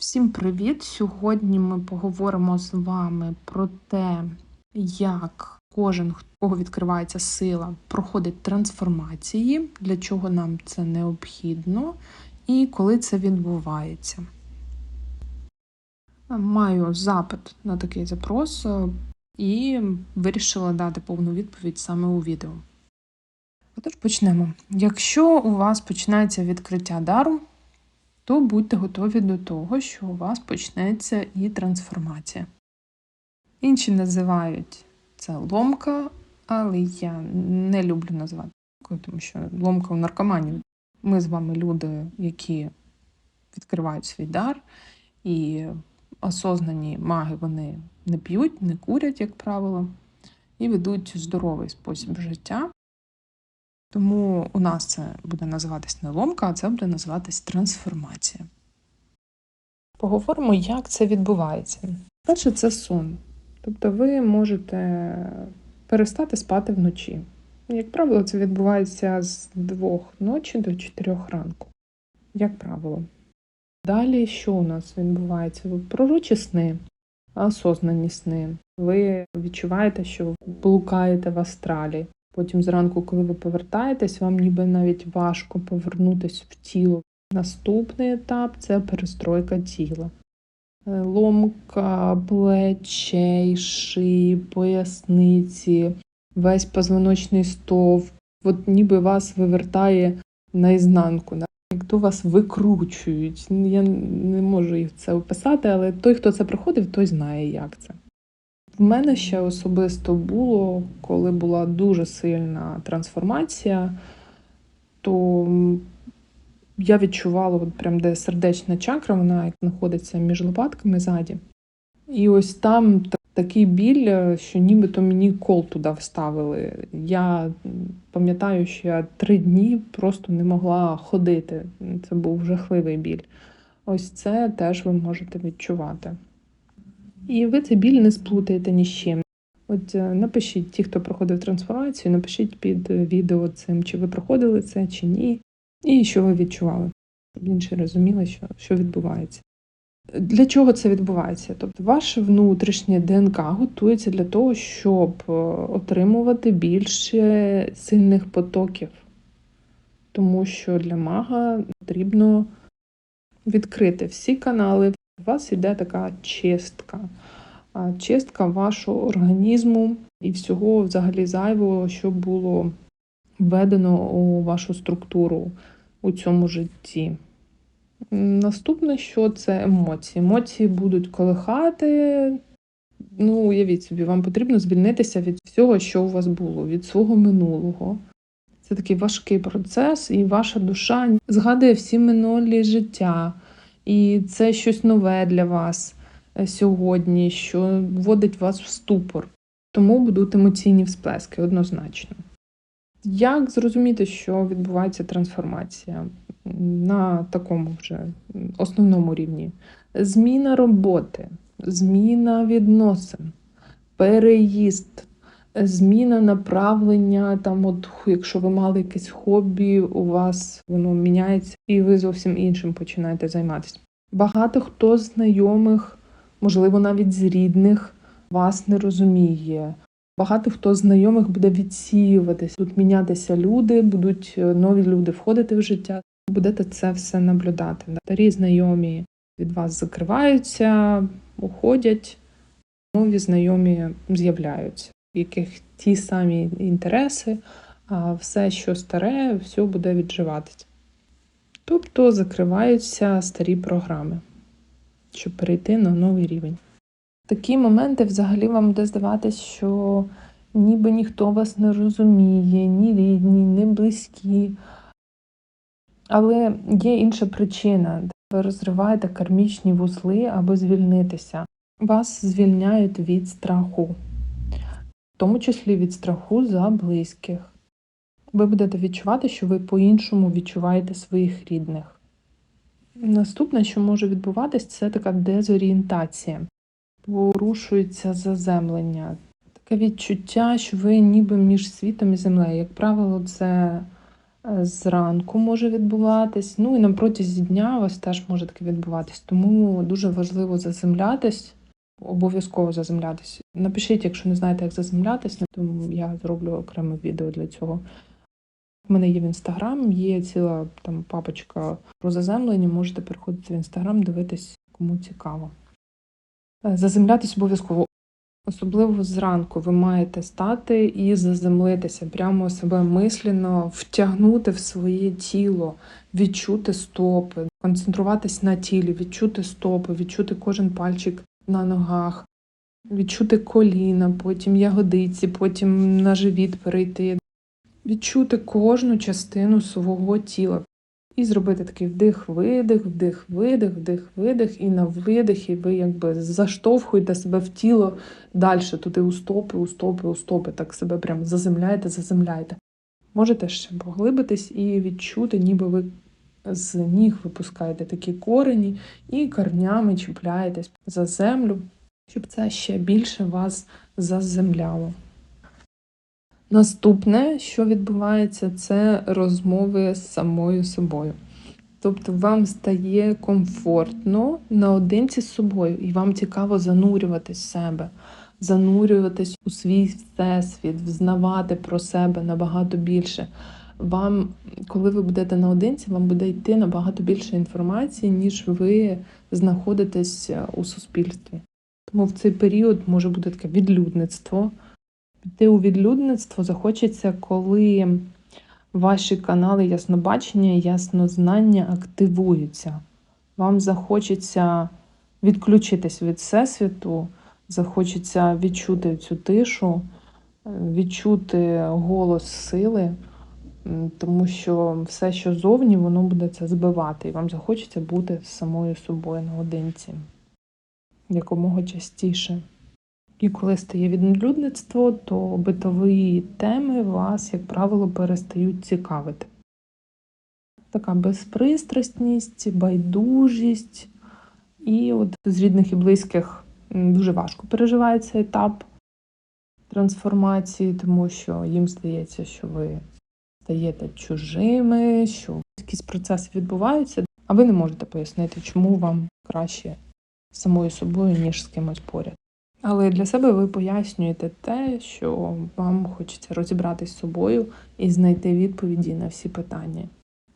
Всім привіт! Сьогодні ми поговоримо з вами про те, як кожен, кого відкривається сила, проходить трансформації, для чого нам це необхідно і коли це відбувається. Маю запит на такий запрос е, і вирішила дати повну відповідь саме у відео. Отож, почнемо. Якщо у вас починається відкриття дару, то будьте готові до того, що у вас почнеться і трансформація. Інші називають це ломка, але я не люблю називати ломкою, тому що ломка у наркоманів. Ми з вами люди, які відкривають свій дар, і осознані маги вони не п'ють, не курять, як правило, і ведуть здоровий спосіб життя. Тому у нас це буде називатись не ломка, а це буде називатись трансформація. Поговоримо, як це відбувається. Перше, це сон. Тобто ви можете перестати спати вночі. Як правило, це відбувається з двох ночі до чотирьох ранку. Як правило. Далі, що у нас відбувається? Пророчі сни, осознані сни. Ви відчуваєте, що блукаєте в астралі. Потім зранку, коли ви повертаєтесь, вам ніби навіть важко повернутися в тіло. Наступний етап це перестройка тіла. Е, Ломка плечей, шиї, поясниці, весь позвоночний стовп. От ніби вас вивертає наізнанку. Як то вас викручують. Я не можу їх це описати, але той, хто це проходив, той знає, як це. В мене ще особисто було, коли була дуже сильна трансформація, то я відчувала, от прям де сердечна чакра, вона знаходиться між лопатками ззаді. І ось там такий біль, що нібито мені кол туди вставили. Я пам'ятаю, що я три дні просто не могла ходити. Це був жахливий біль. Ось це теж ви можете відчувати. І ви цей біль не сплутаєте ні з чим. От е, напишіть, ті, хто проходив трансформацію, напишіть під відео цим, чи ви проходили це, чи ні, і що ви відчували, щоб інші розуміли, що, що відбувається. Для чого це відбувається? Тобто, ваше внутрішнє ДНК готується для того, щоб е, отримувати більше сильних потоків, тому що для мага потрібно відкрити всі канали. У вас йде така чистка, чистка вашого організму і всього взагалі зайвого, що було введено у вашу структуру у цьому житті. Наступне, що це емоції. Емоції будуть колихати. Ну, уявіть собі, вам потрібно звільнитися від всього, що у вас було, від свого минулого. Це такий важкий процес, і ваша душа згадує всі минулі життя. І це щось нове для вас е, сьогодні, що вводить вас в ступор. Тому будуть емоційні всплески однозначно. Як зрозуміти, що відбувається трансформація на такому вже основному рівні? Зміна роботи, зміна відносин, переїзд, зміна направлення, там, от, якщо ви мали якесь хобі, у вас воно міняється, і ви зовсім іншим починаєте займатися. Багато хто з знайомих, можливо, навіть з рідних, вас не розуміє. Багато хто з знайомих буде відсіюватись, будуть мінятися люди, будуть е, нові люди входити в життя. Будете це все наблюдати. Старі знайомі від вас закриваються, уходять, нові знайомі з'являються в яких ті самі інтереси, а все, що старе, все буде відживатися. Тобто закриваються старі програми, щоб перейти на новий рівень. Такі моменти взагалі вам буде здаватися, що ніби ніхто вас не розуміє, ні рідні, ні близькі. Але є інша причина, ви розриваєте кармічні вузли аби звільнитися. Вас звільняють від страху тому числі від страху за близьких. Ви будете відчувати, що ви по-іншому відчуваєте своїх рідних. Наступне, що може відбуватись, це така дезорієнтація, порушується заземлення, таке відчуття, що ви ніби між світом і землею. Як правило, це е, зранку може відбуватись. Ну і на протязі дня у вас теж може таке відбуватись. Тому дуже важливо заземлятись, обов'язково заземлятись. Напишіть, якщо не знаєте, як заземлятись, тому я зроблю окреме відео для цього. У мене є в інстаграм, є ціла там папочка про заземлення. Можете переходити в інстаграм, дивитись, кому цікаво. Е, Заземлятись обов'язково. Особливо зранку ви маєте стати і заземлитися, прямо себе мислено втягнути в своє тіло, відчути стопи, концентруватись на тілі, відчути стопи, відчути кожен пальчик на ногах, відчути коліна, потім ягодиці, потім на живіт перейти, відчути кожну частину свого тіла. І зробити такий вдих-видих, вдих-видих, вдих-видих, і на видихі ви якби заштовхуєте себе в тіло далі, туди у стопи, у стопи, у стопи, так себе прям заземляєте, заземляєте. Можете ще поглибитись і відчути, ніби ви з ніг випускаєте такі корені і корнями чіпляєтесь за землю, щоб це ще більше вас заземляло. Наступне, що відбувається, це розмови з самою собою. Тобто вам стає комфортно наодинці з собою, і вам цікаво занурюватись в себе, занурюватись у свій всесвіт, взнавати про себе набагато більше. Вам, коли ви будете наодинці, вам буде йти набагато більше інформації, ніж ви знаходитесь у суспільстві. Тому в цей період може бути таке відлюдництво. Піти у відлюдництво захочеться, коли ваші канали яснобачення яснознання активуються. Вам захочеться відключитись від всесвіту, захочеться відчути цю тишу, відчути голос сили, тому що все, що зовні, воно буде це збивати, і вам захочеться бути з самою собою наодинці якомога частіше. І коли стає відлюдництво, то битові теми вас, як правило, перестають цікавити. Така безпристрасність, байдужість. І от з рідних і близьких дуже важко переживається етап трансформації, тому що їм здається, що ви стаєте чужими, що якісь процеси відбуваються, а ви не можете пояснити, чому вам краще самою собою, ніж з кимось поряд. Але для себе ви пояснюєте те, що вам хочеться розібратися з собою і знайти відповіді на всі питання.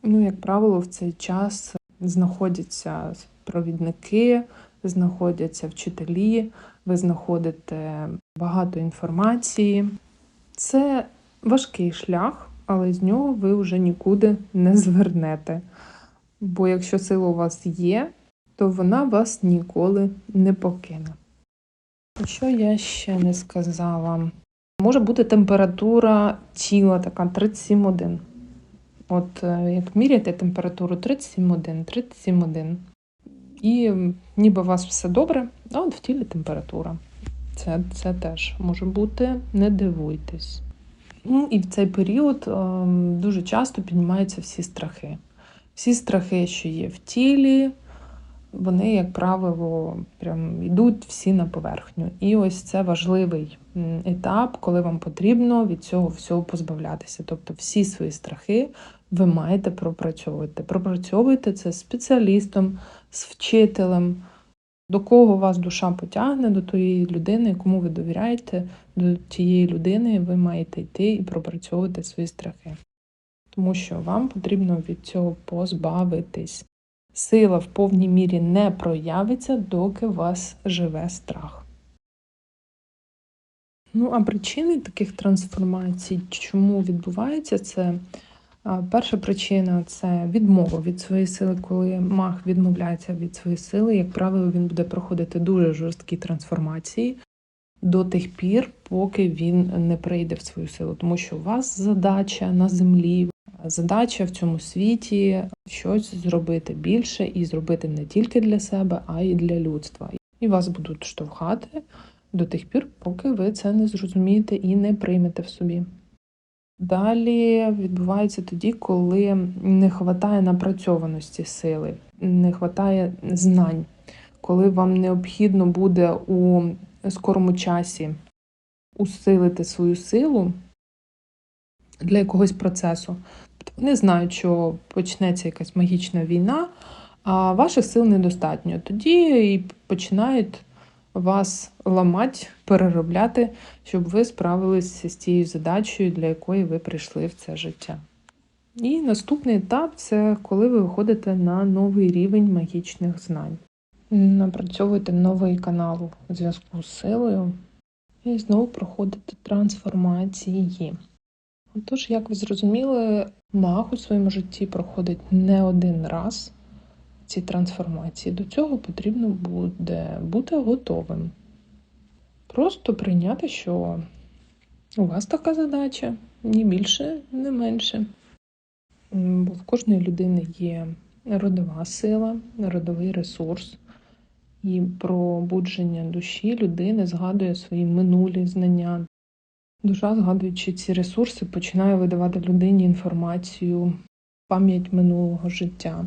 Ну, як правило, в цей час знаходяться провідники, знаходяться вчителі, ви знаходите багато інформації. Це важкий шлях, але з нього ви вже нікуди не звернете. Бо якщо сила у вас є, то вона вас ніколи не покине. Що я ще не сказала? Може бути температура тіла така 37,1. От е, як міряєте температуру 37,1, 37,1. І ніби у вас все добре, а от в тілі температура. Це, це теж може бути, не дивуйтесь. Ну і в цей період ем, дуже часто піднімаються всі страхи. Всі страхи, що є в тілі, вони, як правило, прям йдуть всі на поверхню. І ось це важливий етап, коли вам потрібно від цього всього позбавлятися. Тобто всі свої страхи ви маєте пропрацьовувати. Пропрацьовуйте це з спеціалістом, з вчителем, до кого вас душа потягне, до тієї людини, кому ви довіряєте, до тієї людини ви маєте йти і пропрацьовувати свої страхи. Тому що вам потрібно від цього позбавитись. Сила в повній мірі не проявиться, доки у вас живе страх. Ну, а причини таких трансформацій, чому відбувається це? Перша причина це відмова від своєї сили. Коли маг відмовляється від своєї сили, як правило, він буде проходити дуже жорсткі трансформації до тих пір, поки він не прийде в свою силу. Тому що у вас задача на землі, задача в цьому світі щось зробити більше і зробити не тільки для себе, а й для людства. І вас будуть штовхати до тих пір, поки ви це не зрозумієте і не приймете в собі. Далі відбувається тоді, коли не вистачає напрацьованості сили, не вистачає знань, коли вам необхідно буде у скорому часі усилити свою силу для якогось процесу. Тобто вони знають, що почнеться якась магічна війна, а ваших сил недостатньо. Тоді і починають вас ламати, переробляти, щоб ви справилися з тією задачею, для якої ви прийшли в це життя. І наступний етап це коли ви виходите на новий рівень магічних знань. Напрацьовуєте новий канал у зв'язку з силою і знову проходите трансформації. Отож, як ви зрозуміли, маг у своєму житті проходить не один раз ці трансформації. До цього потрібно буде бути готовим. Просто прийняти, що у вас така задача, ні більше, не менше. Бо в кожної людини є родова сила, родовий ресурс. І пробудження душі людини згадує свої минулі знання. Душа, згадуючи ці ресурси, починає видавати людині інформацію, пам'ять минулого життя.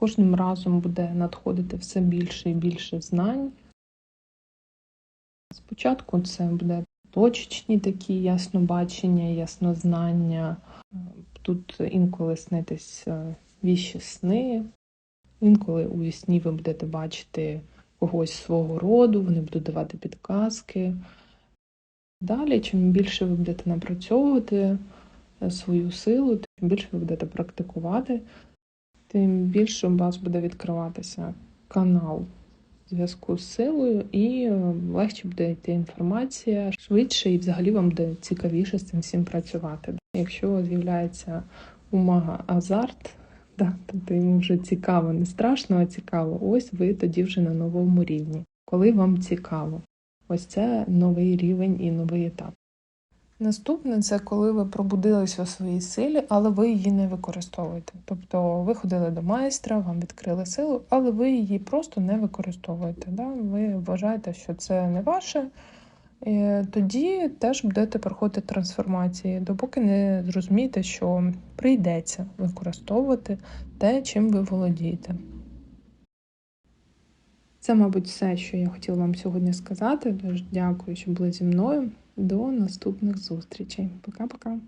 Кожним разом буде надходити все більше і більше знань. Спочатку це буде точечні такі яснобачення, яснознання. Тут інколи снитись віщі сни, інколи у вісні ви будете бачити когось свого роду, вони будуть давати підказки. Далі, чим більше ви будете напрацьовувати е, свою силу, тим більше ви будете практикувати, тим більше у вас буде відкриватися канал зв'язку з силою, і е, легше буде йти інформація швидше, і взагалі вам буде цікавіше з цим всім працювати. Якщо з'являється у мага азарт, да, тобто йому вже цікаво, не страшно, а цікаво, ось ви тоді вже на новому рівні. Коли вам цікаво, ось це новий рівень і новий етап. Наступне це коли ви пробудились у своїй силі, але ви її не використовуєте. Тобто ви ходили до майстра, вам відкрили силу, але ви її просто не використовуєте. Да? Ви вважаєте, що це не ваше. Тоді теж будете проходити трансформації, допоки не зрозумієте, що прийдеться використовувати те, чим ви володієте. Це, мабуть, все, що я хотіла вам сьогодні сказати. Тож дякую, що були зі мною. До наступних зустрічей. Пока-пока.